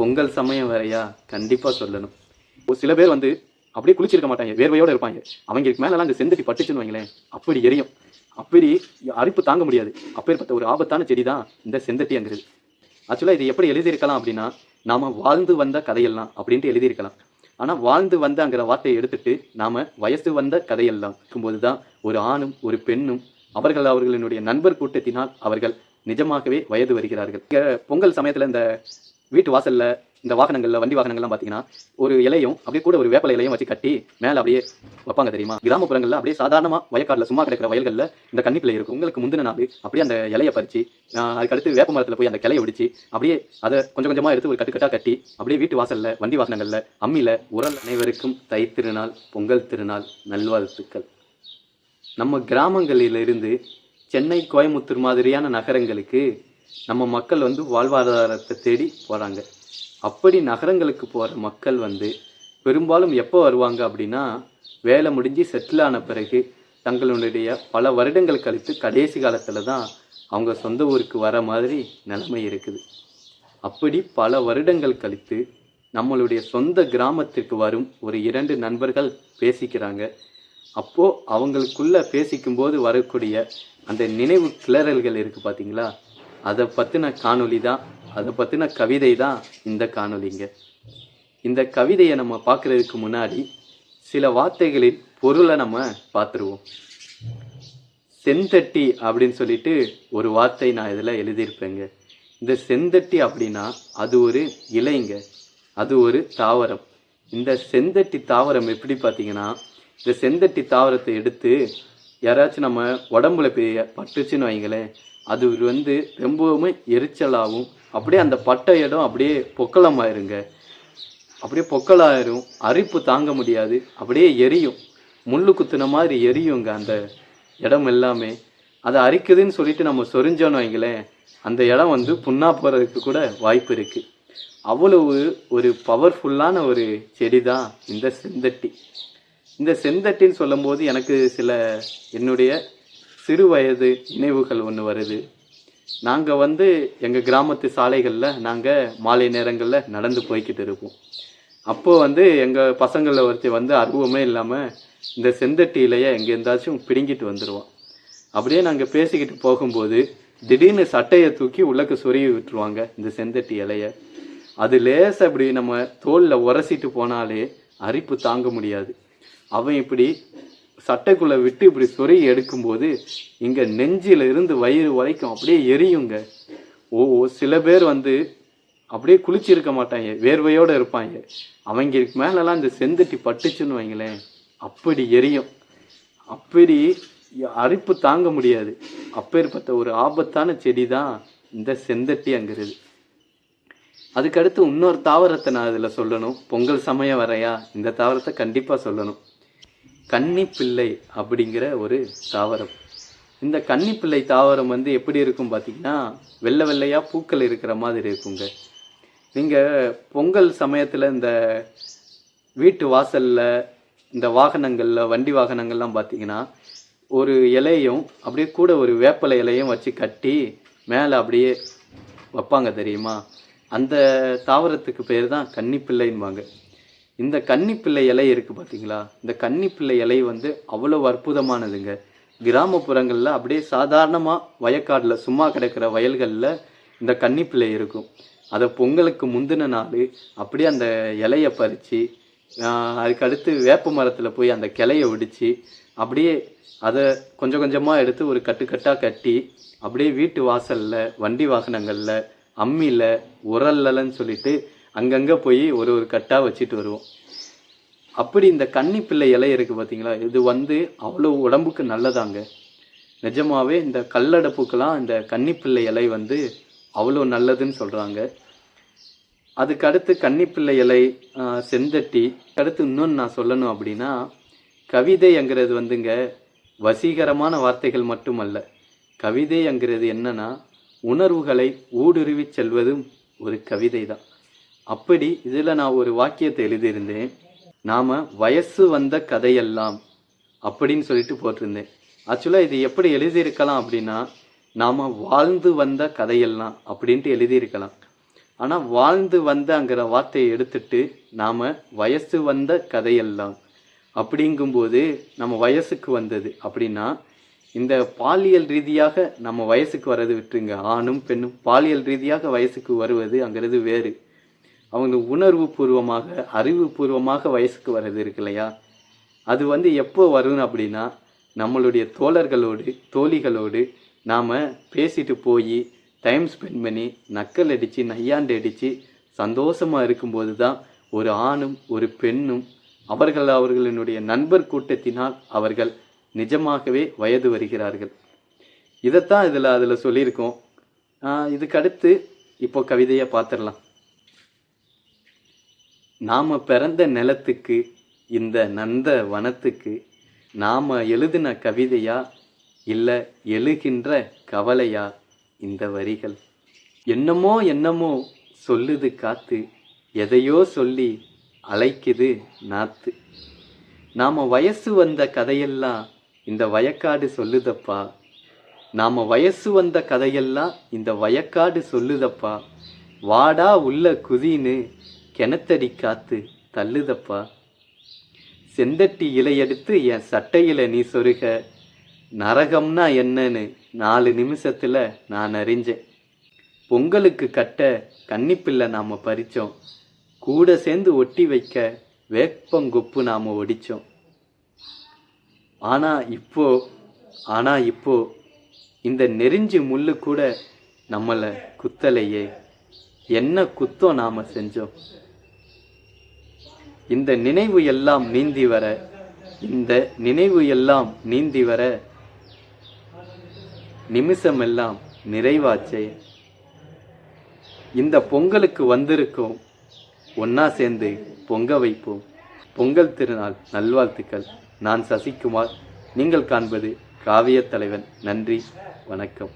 பொங்கல் சமயம் வேறையா? கண்டிப்பாக சொல்லணும். ஒரு சில பேர் வந்து அப்படியே குளிச்சிருக்க மாட்டாங்க. வேர்வையோடு இருப்பாங்க. அவங்களுக்கு மேலெல்லாம் அங்கே செந்தட்டி பட்டுச்சுன்னு வைங்களேன். அப்படி எரியும். அப்படி அரிப்பு தாங்க முடியாது. அப்பேற்பட்ட ஒரு ஆபத்தான செடி தான் இந்த செந்தட்டிங்கிறது ஆக்சுவலாக இது எப்படி எழுதியிருக்கலாம் அப்படின்னா நாம் வாழ்ந்து வந்த கதையெல்லாம் அப்படின்ட்டு எழுதியிருக்கலாம். ஆனால் வாழ்ந்து வந்தங்கிற வார்த்தையை எடுத்துட்டு நாம் வயசு வந்த கதையெல்லாம் இருக்கும்போது தான் ஒரு ஆணும் ஒரு பெண்ணும் அவர்கள் அவர்களினுடைய நண்பர் கூட்டத்தினால் அவர்கள் நிஜமாகவே வயது வருகிறார்கள். பொங்கல் சமயத்தில் இந்த வீட்டு வாசல்ல இந்த வாகனங்கள்ல வண்டி வாகனங்கள்லாம் பார்த்தீங்கன்னா ஒரு இலையும் அப்படியே கூட ஒரு வேப்பலை இலையும் வச்சு கட்டி மேலே அப்படியே வைப்பாங்க தெரியுமா? கிராமப்புறங்கள்ல அப்படியே சாதாரணமா வயக்காடுல சும்மா கிடைக்கிற வயல்கள்ல இந்த கன்னிப்பிள்ளை இருக்கும். உங்களுக்கு முந்தின நாள் அப்படியே அந்த இலையை பறிச்சு அதுக்கடுத்து வேப்ப மரத்துல போய் அந்த கிளையை ஒடிச்சு அப்படியே அதை கொஞ்சம் கொஞ்சமா எடுத்து ஒரு கட்டுக்கட்டா கட்டி அப்படியே வீட்டு வாசல்ல வண்டி வாகனங்கள்ல அம்மியில உரல் அனைவருக்கும் தை திருநாள் பொங்கல் திருநாள் நல்வாழ்த்துக்கள். நம்ம கிராமங்களிலிருந்து சென்னை கோயமுத்தூர் மாதிரியான நகரங்களுக்கு நம்ம மக்கள் வந்து வாழ்வாதாரத்தை தேடி போகிறாங்க அப்படி நகரங்களுக்கு போகிற மக்கள் வந்து பெரும்பாலும் எப்போ வருவாங்க அப்படின்னா வேலை முடிஞ்சு செட்டில் ஆன பிறகு தங்களுடைய பல வருடங்கள் கழித்து கடைசி காலத்தில் தான் அவங்க சொந்த ஊருக்கு வர மாதிரி நிலைமை இருக்குது. அப்படி பல வருடங்கள் கழித்து நம்மளுடைய சொந்த கிராமத்திற்கு வரும் ஒரு இரண்டு நண்பர்கள் பேசிக்கிறாங்க. அப்போது அவங்களுக்குள்ள பேசிக்கும்போது வரக்கூடிய அந்த நினைவு கிளறல்கள் இருக்குது பார்த்தீங்களா அதை பற்றின காணொலி தான் அதை பற்றின கவிதை தான் இந்த காணொளிங்க. இந்த கவிதையை நம்ம பார்க்குறதுக்கு முன்னாடி சில வார்த்தைகளின் பொருளை நம்ம பார்த்துருவோம். செந்தட்டி அப்படின்னு சொல்லிட்டு ஒரு வார்த்தை நான் இதில் எழுதியிருப்பேங்க. இந்த செந்தட்டி அப்படின்னா அது ஒரு இலைங்க. அது ஒரு தாவரம். இந்த செந்தட்டி தாவரம் எப்படி பார்த்தீங்கன்னா இந்த செந்தட்டி தாவரத்தை எடுத்து யாராச்சும் நம்ம உடம்புல பெரிய பட்டுச்சுன்னு வைங்களேன் அது வந்து ரொம்பவுமே எரிச்சலாகவும் அப்படியே அந்த பட்ட இடம் அப்படியே பொக்களமாயிருங்க அப்படியே பொக்கலாயிரும் அரிப்பு தாங்க முடியாது அப்படியே எரியும். முள்ளு குத்துன மாதிரி எரியுங்க அந்த இடம் எல்லாமே. அதை அரிக்குதுன்னு சொல்லிட்டு நம்ம சொரிஞ்சோன்னு வைங்களேன் அந்த இடம் வந்து புண்ணா போகிறதுக்கு கூட வாய்ப்பு இருக்குது அவ்வளவு ஒரு பவர்ஃபுல்லான ஒரு செடி தான் இந்த செந்தட்டி. இந்த செந்தட்டின்னு சொல்லும்போது எனக்கு சில என்னுடைய சிறு வயது நினைவுகள் ஒன்று வருது. நாங்கள் வந்து எங்கள் கிராமத்து சாலைகளில் நாங்கள் மாலை நேரங்களில் நடந்து போய்கிட்டு இருப்போம். அப்போது வந்து எங்கள் பசங்களில் ஒருத்தர் வந்து அருவமே இல்லாமல் இந்த செந்தட்டி இலையை எங்கே இருந்தாச்சும் பிடுங்கிட்டு வந்துடுவான் அப்படியே நாங்கள் பேசிக்கிட்டு போகும்போது திடீர்னு சட்டையை தூக்கி உள்ளக்க சொருகி விட்டுருவாங்க இந்த செந்தட்டி இலைய. அது லேசாக இப்படி நம்ம தோலில் உரசிட்டு போனாலே அரிப்பு தாங்க முடியாது. அவன் இப்படி சட்டைக்குள்ளே விட்டு இப்படி சொருகி எடுக்கும்போது இங்கே நெஞ்சில் இருந்து வயிறு வரைக்கும் அப்படியே எரியுங்க. ஓ ஓ, சில பேர் வந்து அப்படியே குளிச்சிருக்க மாட்டாங்க. வேர்வையோட இருப்பாங்க. அவங்களுக்கு மேலெல்லாம் இந்த செந்தட்டி பட்டுச்சுன்னு வைங்களேன். அப்படி எரியும். அப்படி அரிப்பு தாங்க முடியாது. அப்பேற்பட்ட ஒரு ஆபத்தான செடி தான் இந்த செந்தட்டிங்கிறது அதுக்கடுத்து இன்னொரு தாவரத்தை நான் அதில் சொல்லணும். பொங்கல் சமயம் வரையா இந்த தாவரத்தை கண்டிப்பாக சொல்லணும். கன்னிப்பிள்ளை அப்படிங்கிற ஒரு தாவரம். இந்த கன்னிப்பிள்ளை தாவரம் வந்து எப்படி இருக்கும் பார்த்தீங்கன்னா வெள்ளை வெள்ளையாக பூக்கள் இருக்கிற மாதிரி இருக்குங்க. நீங்கள் பொங்கல் சமயத்தில் இந்த வீட்டு வாசலில் இந்த வாகனங்களில் வண்டி வாகனங்கள்லாம் பார்த்தீங்கன்னா ஒரு இலையும் அப்படியே கூட ஒரு வேப்பலை இலையும் வச்சு கட்டி மேலே அப்படியே வைப்பாங்க தெரியுமா? அந்த தாவரத்துக்கு பேர் தான் கன்னிப்பிள்ளைன்பாங்க இந்த கன்னிப்பிள்ளை இலை இருக்குது பார்த்தீங்களா இந்த கன்னிப்பிள்ளை இலை வந்து அவ்வளோ அற்புதமானதுங்க. கிராமப்புறங்களில் அப்படியே சாதாரணமாக வயக்காடில் சும்மா கிடக்கிற வயல்களில் இந்த கன்னிப்பிள்ளை இருக்கும். அதை பொங்கலுக்கு முந்தின நாள் அப்படியே அந்த இலையை பறித்து அதுக்கு அடுத்து வேப்ப மரத்தில் போய் அந்த கிளையை ஒடிச்சு அப்படியே அதை கொஞ்சம் கொஞ்சமாக எடுத்து ஒரு கட்டுக்கட்டாக கட்டி அப்படியே வீட்டு வாசலில் வண்டி வாகனங்களில் அம்மியில் உரல்லன்னு சொல்லிட்டு அங்கங்கே போய் ஒரு ஒரு கட்டாக வச்சுட்டு வருவோம். அப்படி இந்த கன்னிப்பிள்ளை இலை இருக்குது பார்த்தீங்களா இது வந்து அவ்வளோ உடம்புக்கு நல்லதாங்க. நிஜமாகவே இந்த கல்லடப்புக்கெல்லாம் இந்த கன்னிப்பிள்ளை இலை வந்து அவ்வளோ நல்லதுன்னு சொல்கிறாங்க அதுக்கடுத்து கன்னிப்பிள்ளை இலை செந்தட்டி. அடுத்து இன்னொன்று நான் சொல்லணும் அப்படின்னா கவிதைங்கிறது வந்துங்க வசீகரமான வார்த்தைகள் மட்டுமல்ல. கவிதைங்கிறது என்னன்னா உணர்வுகளை ஊடுருவி செல்வதும் ஒரு கவிதை தான் அப்படி இதில் நான் ஒரு வாக்கியத்தை எழுதியிருந்தேன். நாம் வயசு வந்த கதையெல்லாம் அப்படின்னு சொல்லிட்டு போட்டிருந்தேன். ஆக்சுவலாக இது எப்படி எழுதியிருக்கலாம் அப்படின்னா நாம் வாழ்ந்து வந்த கதையெல்லாம் அப்படின்ட்டு எழுதியிருக்கலாம். ஆனால் வாழ்ந்து வந்தங்கிற வார்த்தையை எடுத்துட்டு நாம் வயசு வந்த கதையெல்லாம் அப்படிங்கும்போது நம்ம வயசுக்கு வந்தது அப்படின்னா இந்த பாலியல் ரீதியாக நம்ம வயசுக்கு வர்றது விட்டுருங்க. ஆணும் பெண்ணும் பாலியல் ரீதியாக வயசுக்கு வருவது அங்கிறது வேறு. அவங்க உணர்வு பூர்வமாக அறிவு பூர்வமாக வயசுக்கு வர்றது இருக்கு இல்லையா? அது வந்து எப்போ வரும் அப்படின்னா நம்மளுடைய தோழர்களோடு தோழிகளோடு நாம் பேசிட்டு போய் டைம் ஸ்பெண்ட் பண்ணி நக்கல் அடித்து நையாண்டு அடித்து சந்தோஷமாக இருக்கும்போது தான் ஒரு ஆணும் ஒரு பெண்ணும் அவர்கள் அவர்களினுடைய நண்பர் கூட்டத்தினால் அவர்கள் நிஜமாகவே வயது வருகிறார்கள். இதைத்தான் இதில் அதில் சொல்லியிருக்கோம். இதுக்கடுத்து இப்போ கவிதையை பார்த்துடலாம். நாம் பிறந்த நிலத்துக்கு இந்த நந்த வனத்துக்கு நாம் எழுதின கவிதையா இல்லை எழுகின்ற கவலையா இந்த வரிகள்? என்னமோ என்னமோ சொல்லுது காத்து எதையோ சொல்லி அழைக்குது நாத்து. நாம் வயசு வந்த கதையெல்லாம் இந்த வயக்காடு சொல்லுதப்பா. நாம் வயசு வந்த கதையெல்லாம் இந்த வயக்காடு சொல்லுதப்பா. வாடா உள்ள குதின்னு கிணத்தடி காத்து தள்ளுதப்பா. செந்தட்டி இலையெடுத்து என் சட்டையில நீ சொருக. நரகம்னா என்னன்னு நாலு நிமிஷத்துல நான் அறிஞ்சேன். பொங்கலுக்கு கட்ட கன்னிப்பிள்ளை நாம பறிச்சோம். கூட சேர்ந்து ஒட்டி வைக்க வேப்பங்கொப்பு நாம ஒடிச்சோம். ஆனா இப்போ ஆனா இப்போ இந்த நெறிஞ்சு முள்ளு கூட நம்மளை குத்தலையே. என்ன குத்தம் நாம செஞ்சோம்? இந்த நினைவு எல்லாம் நீந்தி வர இந்த நினைவு எல்லாம் நீந்தி வர நிமிஷமெல்லாம் நிறைவாச்சே. இந்த பொங்கலுக்கு வந்திருக்கோம். ஒன்னா சேர்ந்து பொங்க வைப்போம். பொங்கல் திருநாள் நல்வாழ்த்துக்கள். நான் சசிகுமார். நீங்கள் காண்பது காவியத் தலைவன். நன்றி. வணக்கம்.